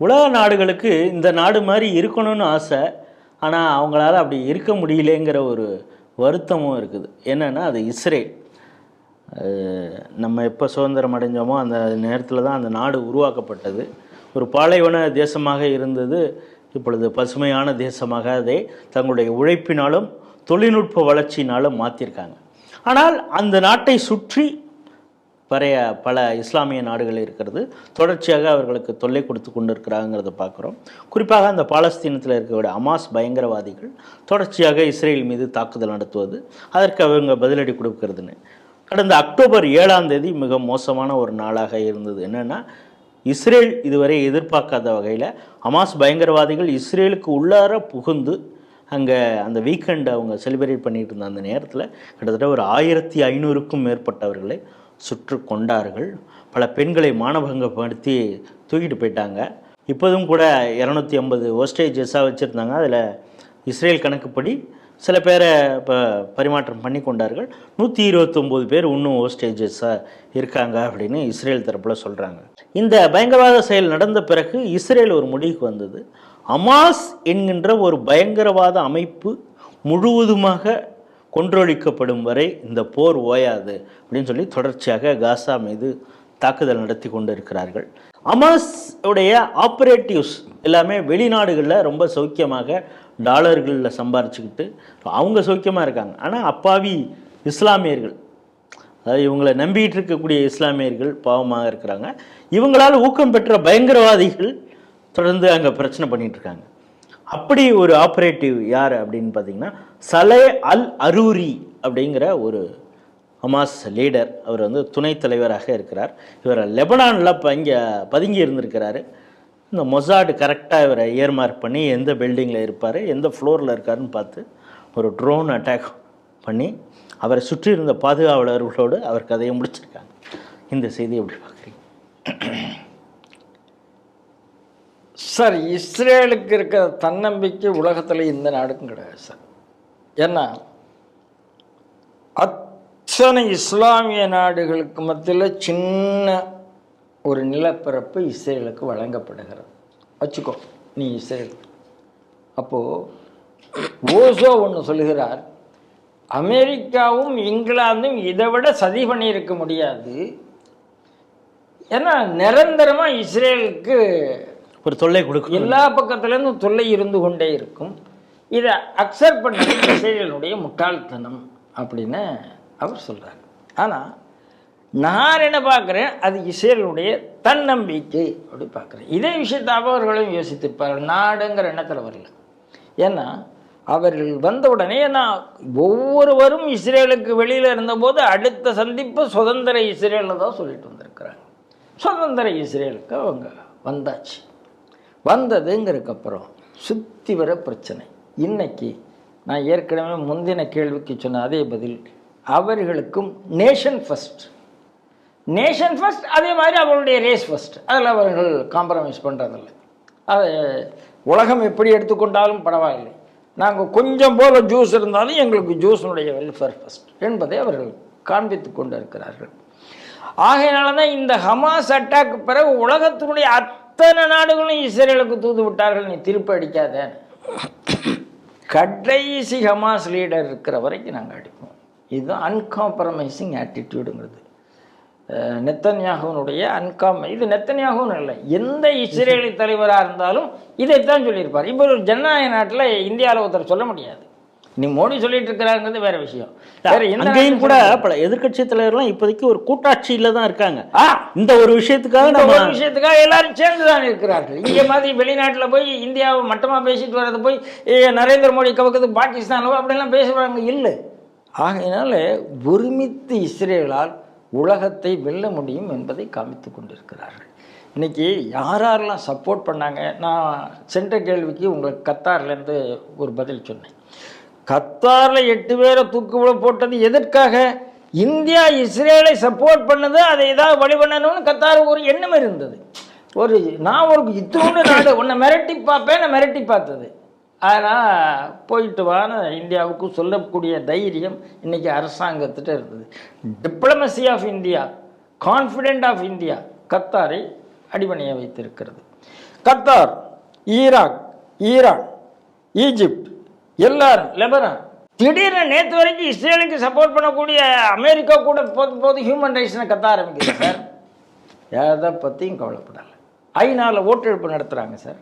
உலக நாடுகளுக்கு இந்த நாடு மாதிரி இருக்கணும்னு ஆசை ஆனால் அவங்களால அப்படி இருக்க முடியலேங்கிற ஒரு வருத்தமும் இருக்குது. என்னென்னா அது இஸ்ரேல். நம்ம எப்போ சுதந்திரம் அடைஞ்சோமோ அந்த நேரத்தில் தான் அந்த நாடு உருவாக்கப்பட்டது. ஒரு பாலைவன தேசமாக இருந்தது இப்பொழுது பசுமையான தேசமாக அதை தங்களுடைய உழைப்பினாலும் தொழில்நுட்ப வளர்ச்சியினாலும் மாற்றிருக்காங்க ஆனால் அந்த நாட்டை சுற்றி பழைய பல இஸ்லாமிய நாடுகள் இருக்கிறது. தொடர்ச்சியாக அவர்களுக்கு தொல்லை கொடுத்து கொண்டு இருக்கிறாங்கிறத பார்க்குறோம். குறிப்பாக அந்த பாலஸ்தீனத்தில் இருக்கக்கூடிய அமாஸ் பயங்கரவாதிகள் தொடர்ச்சியாக இஸ்ரேல் மீது தாக்குதல் நடத்துவது அதற்கு அவங்க பதிலடி கொடுக்கறதுன்னு. கடந்த அக்டோபர் ஏழாம் தேதி மிக மோசமான ஒரு நாளாக இருந்தது. என்னென்னா இஸ்ரேல் இதுவரை எதிர்பார்க்காத வகையில் அமாஸ் பயங்கரவாதிகள் இஸ்ரேலுக்கு உள்ளார புகுந்து அங்கே அந்த வீக்கெண்டை அவங்க செலிப்ரேட் பண்ணிட்டு இருந்த அந்த நேரத்தில் கிட்டத்தட்ட ஒரு ஆயிரத்தி ஐநூறுக்கும் மேற்பட்டவர்களை சுற்று கொண்டார்கள். பல பெண்களை மானபங்கப்படுத்தி தூக்கிட்டு போயிட்டாங்க. இப்போதும் கூட இரநூத்தி ஐம்பது ஹோஸ்டேஜஸாக வச்சுருந்தாங்க. அதில் இஸ்ரேல் கணக்குப்படி சில பேரை இப்போ பரிமாற்றம் பண்ணி கொண்டார்கள். நூற்றி இருபத்தொம்போது பேர் இன்னும் ஹோஸ்டேஜஸாக இருக்காங்க அப்படின்னு இஸ்ரேல் தரப்பில் சொல்கிறாங்க இந்த பயங்கரவாத செயல் நடந்த பிறகு இஸ்ரேல் ஒரு முடிவுக்கு வந்தது. அமாஸ் என்கின்ற ஒரு பயங்கரவாத அமைப்பு முழுவதுமாக கொன்றொழிக்கப்படும் வரை இந்த போர் ஓயாது அப்படின்னு சொல்லி தொடர்ச்சியாக காசா மீது தாக்குதல் நடத்தி கொண்டு இருக்கிறார்கள் அமாஸ் உடைய ஆப்ரேட்டிவ்ஸ் எல்லாமே வெளிநாடுகளில் ரொம்ப சௌக்கியமாக டாலர்களில் சம்பாரிச்சுக்கிட்டு அவங்க சௌக்கியமாக இருக்காங்க. ஆனால் அப்பாவி இஸ்லாமியர்கள் அதாவது இவங்களை நம்பிட்டு இருக்கக்கூடிய இஸ்லாமியர்கள் பாவமாக இருக்கிறாங்க. இவங்களால் ஊக்கம் பெற்ற பயங்கரவாதிகள் தொடர்ந்து அங்கே பிரச்சனை பண்ணிகிட்ருக்காங்க இருக்காங்க. அப்படி ஒரு ஆப்ரேட்டிவ் யார் அப்படின்னு பார்த்தீங்கன்னா சலே அல் அரூரி அப்படிங்கிற ஒரு ஹமாஸ் லீடர் அவர் வந்து துணைத் தலைவராக இருக்கிறார். இவர் லெபனானில் இப்போ இங்கே பதுங்கி இருந்திருக்கிறாரு. இந்த மொசாடு கரெக்டாக இவரை ஏர்மார்க் பண்ணி எந்த பில்டிங்கில் இருப்பார் எந்த ஃப்ளோரில் இருக்காருன்னு பார்த்து ஒரு ட்ரோன் அட்டாக் பண்ணி அவரை சுற்றி இருந்த பாதுகாவலர்களோடு அவர் கதையை முடிச்சிருக்காங்க. இந்த செய்தி எப்படி பார்க்குறீங்க? சார் இஸ்ரேலுக்கு இருக்கிற தன்னம்பிக்கை உலகத்தில் இந்த நாடுக்கும் கிடையாது சார். ஏன்னா அத்தனை இஸ்லாமிய நாடுகளுக்கு மத்தியில் சின்ன ஒரு நிலப்பரப்பு இஸ்ரேலுக்கு வழங்கப்படுகிறது. வச்சுக்கோ நீ இஸ்ரேல். அப்போது ஓசோ ஒன்று சொல்கிறார் அமெரிக்காவும் இங்கிலாந்தும் இதை விட சதி பண்ணியிருக்க முடியாது. ஏன்னா நிரந்தரமாக இஸ்ரேலுக்கு ஒரு தொல்லை கொடுக்கும் எல்லா பக்கத்துலேருந்தும் தொல்லை இருந்து கொண்டே இருக்கும். இதை அக்செப்ட் பண்ணுறது இஸ்ரேலினுடைய முட்டாள்தனம் அப்படின்னு அவர் சொல்கிறார் ஆனால் நான் என்ன பார்க்குறேன்? அது இஸ்ரேலுடைய தன்னம்பிக்கை அப்படி பார்க்குறேன். இதே விஷயத்தை அவர்களும் யோசித்திருப்பார்கள். நாடுங்கிற எண்ணத்தில் வரல. ஏன்னா அவர்கள் வந்த உடனே நான் ஒவ்வொருவரும் இஸ்ரேலுக்கு வெளியில் இருந்தபோது அடுத்த சந்திப்பு சுதந்திர இஸ்ரேலில் தான் சொல்லிட்டு வந்திருக்கிறாங்க. சுதந்திர இஸ்ரேலுக்கு அவங்க வந்தாச்சு. வந்ததுங்கிறதுக்கப்புறம் சுற்றி வர பிரச்சனை. இன்னைக்கு நான் ஏற்கனவே முந்தின கேள்விக்கு சொன்ன அதே பதில் அவர்களுக்கும் நேஷன் ஃபர்ஸ்ட் நேஷன் ஃபஸ்ட் அதே மாதிரி அவர்களுடைய ரேஸ் ஃபஸ்ட் அதில் அவர்கள் காம்ப்ரமைஸ் பண்ணுறதில்ல அது உலகம் எப்படி எடுத்துக்கொண்டாலும் பரவாயில்லை. நாங்கள் கொஞ்சம் போல் ஜூஸ் இருந்தாலும் எங்களுக்கு ஜூஸினுடைய வெல்ஃபேர் ஃபர்ஸ்ட் என்பதை அவர்கள் காண்பித்து கொண்டு இருக்கிறார்கள் ஆகையினால தான் இந்த ஹமாஸ் அட்டாக் பிறகு உலகத்தினுடைய அத்தனை நாடுகளும் இஸ்ரேலுக்கு தூது விட்டார்கள் நீ திருப்பி அடிக்காத. கடைசி ஹமாஸ் லீடர் இருக்கிற வரைக்கும் நாங்கள் அடிப்போம். இதுதான் அன்காம்ப்ரமைசிங் ஆட்டிடியூடுங்கிறது நெத்தன்யாகவனுடைய அன்காம் இது நெத்தன்யாகவும் இல்லை. எந்த இஸ்ரேலி தலைவராக இருந்தாலும் இதைத்தான் சொல்லியிருப்பார். இப்போ ஒரு ஜனநாயக நாட்டில் இந்தியாவில் ஒருத்தர் சொல்ல முடியாது. நீ மோடி சொல்லிட்டு இருக்கிறாங்கிறது வேற விஷயம் அங்கேயும் கூட. பல எதிர்க்கட்சி தலைவர்லாம் இப்போதைக்கு ஒரு கூட்டாட்சியில தான் இருக்காங்க. இந்த ஒரு விஷயத்துக்காக நம்ம ஒரு விஷயத்துக்காக எல்லாரும் சேர்ந்து தான் இருக்கிறார்கள். இங்கே மாதிரி வெளிநாட்டில் போய் இந்தியாவை மட்டமாக பேசிட்டு வர்றது போய் நரேந்திர மோடி கவக்குது பாகிஸ்தானில் அப்படிலாம் பேசுகிறாங்க இல்லை. ஆகையினால ஒருமித்து இஸ்ரேலால் உலகத்தை வெல்ல முடியும் என்பதை காமித்து கொண்டிருக்கிறார்கள். இன்னைக்கு யார் யாரெல்லாம் சப்போர்ட் பண்ணாங்க? நான் சென்ற கேள்விக்கு உங்களுக்கு கத்தார்லேருந்து ஒரு பதில் சொன்னேன். கத்தாரில் எட்டு பேரை தூக்கு போட்டது எதற்காக? இந்தியா இஸ்ரேலை சப்போர்ட் பண்ணது அதை ஏதாவது வழி பண்ணணும்னு கத்தாருக்கு ஒரு எண்ணம் இருந்தது. ஒரு நான் ஒரு இத்தோண்டு நாடு உன்னை மிரட்டி பார்ப்பேன் நான் மிரட்டி பார்த்தது. ஆனால் போயிட்டு வான்னு இந்தியாவுக்கு சொல்லக்கூடிய தைரியம் இன்றைக்கி அரசாங்கத்திட்ட இருந்தது. Diplomacy of India confident of India கத்தாரை அடிபணிய வைத்திருக்கிறது. கத்தார் ஈராக் ஈரான் ஈஜிப்ட் எல்லாரும் லெபனான். திடீர்னு நேற்று வரைக்கும் இஸ்ரேலுக்கு சப்போர்ட் பண்ணக்கூடிய அமெரிக்கா கூட போது போது ஹியூமன் ரைட்ஸ்னு கத்த ஆரம்பிக்குது சார் எதை பற்றியும் கவலைப்படலை ஐநாவில் ஓட்டெடுப்பு நடத்துகிறாங்க சார்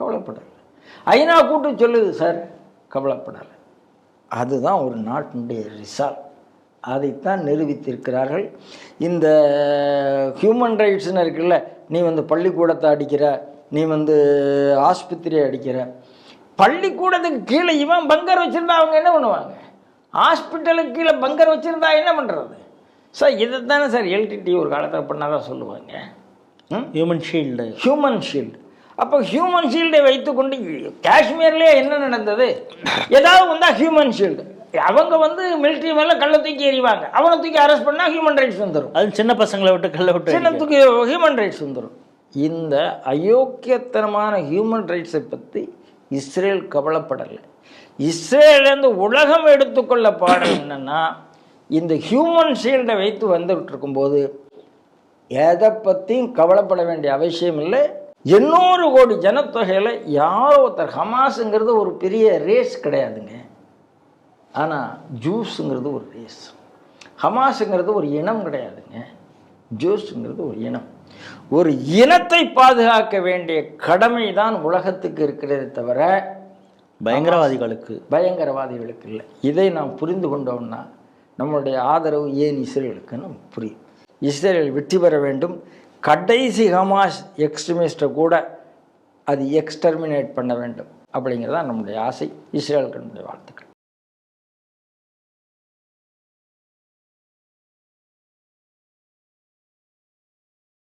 கவலைப்படலை ஐநா கூட்டு சொல்லுது சார் கவலைப்படலை அதுதான் ஒரு நாட்டினுடைய ரிசால்ட் அதைத்தான் நிரூபித்திருக்கிறார்கள். இந்த ஹியூமன் ரைட்ஸ்னு இருக்குல்ல நீ வந்து பள்ளிக்கூடத்தை அடிக்கிற நீ வந்து ஆஸ்பத்திரியை அடிக்கிற பள்ளிக்கூடத்துக்கு கீழே இவன் பங்கர் வச்சுருந்தா அவங்க என்ன பண்ணுவாங்க? ஹாஸ்பிட்டலுக்கு கீழே பங்கர் வச்சுருந்தா என்ன பண்ணுறது சார் இதை தானே சார் எல்டிடி ஒரு காலத்தில் பண்ணாதான் சொல்லுவாங்க. ம்? ஹியூமன் ஷீல்டு ஹியூமன் ஷீல்டு அப்போ ஹியூமன் ஷீல்டை வைத்துக்கொண்டு காஷ்மீர்லேயே என்ன நடந்தது? ஏதாவது வந்தால் ஹியூமன் ஷீல்டு அவங்க வந்து மிலிட்ரி மேலே கள்ள தூக்கி எறிவாங்க. அவனை தூக்கி அரெஸ்ட் பண்ணால் ஹியூமன் ரைட்ஸ் வந்துடும் அது சின்ன பசங்களை விட்டு கல்ல விட்டு சின்ன தூக்கி ஹியூமன் ரைட்ஸ் வந்துடும் இந்த அயோக்கியத்தனமான ஹியூமன் ரைட்ஸை பற்றி இஸ்ரேல் கவலைப்படலை. இஸ்ரேலேருந்து உலகம் எடுத்துக்கொள்ள பாடம் என்னன்னா இந்த ஹியூமன் ஷீல்டை வைத்து வந்துகிட்டு இருக்கும்போது எதை பற்றியும் கவலைப்பட வேண்டிய அவசியம் இல்லை. எண்ணூறு கோடி ஜனத்தொகையில் யாரோ ஒருத்தர் ஹமாஸுங்கிறது ஒரு பெரிய ரேஸ் கிடையாதுங்க. ஆனால் ஜூஸுங்கிறது ஒரு ரேஸ் ஹமாஸுங்கிறது ஒரு இனம் கிடையாதுங்க. ஜூஸுங்கிறது ஒரு இனம். ஒரு இனத்தை பாதுகாக்க வேண்டிய கடமை தான் உலகத்துக்கு இருக்கிறதே தவிர பயங்கரவாதிகளுக்கு. பயங்கரவாதிகளுக்கு இல்லை. இதை நாம் புரிந்து கொண்டோம்னா நம்மளுடைய ஆதரவு ஏன் இஸ்ரேலுக்குன்னு புரியும். இஸ்ரேல் வெற்றி பெற வேண்டும். கடைசி ஹமாஸ் எக்ஸ்ட்ரீமிஸ்ட்டை கூட அது எக்ஸ்டர்மினேட் பண்ண வேண்டும். அப்படிங்கிறது தான் நம்முடைய ஆசை. இஸ்ரேலுக்கு நம்முடைய வாழ்த்துக்கள்.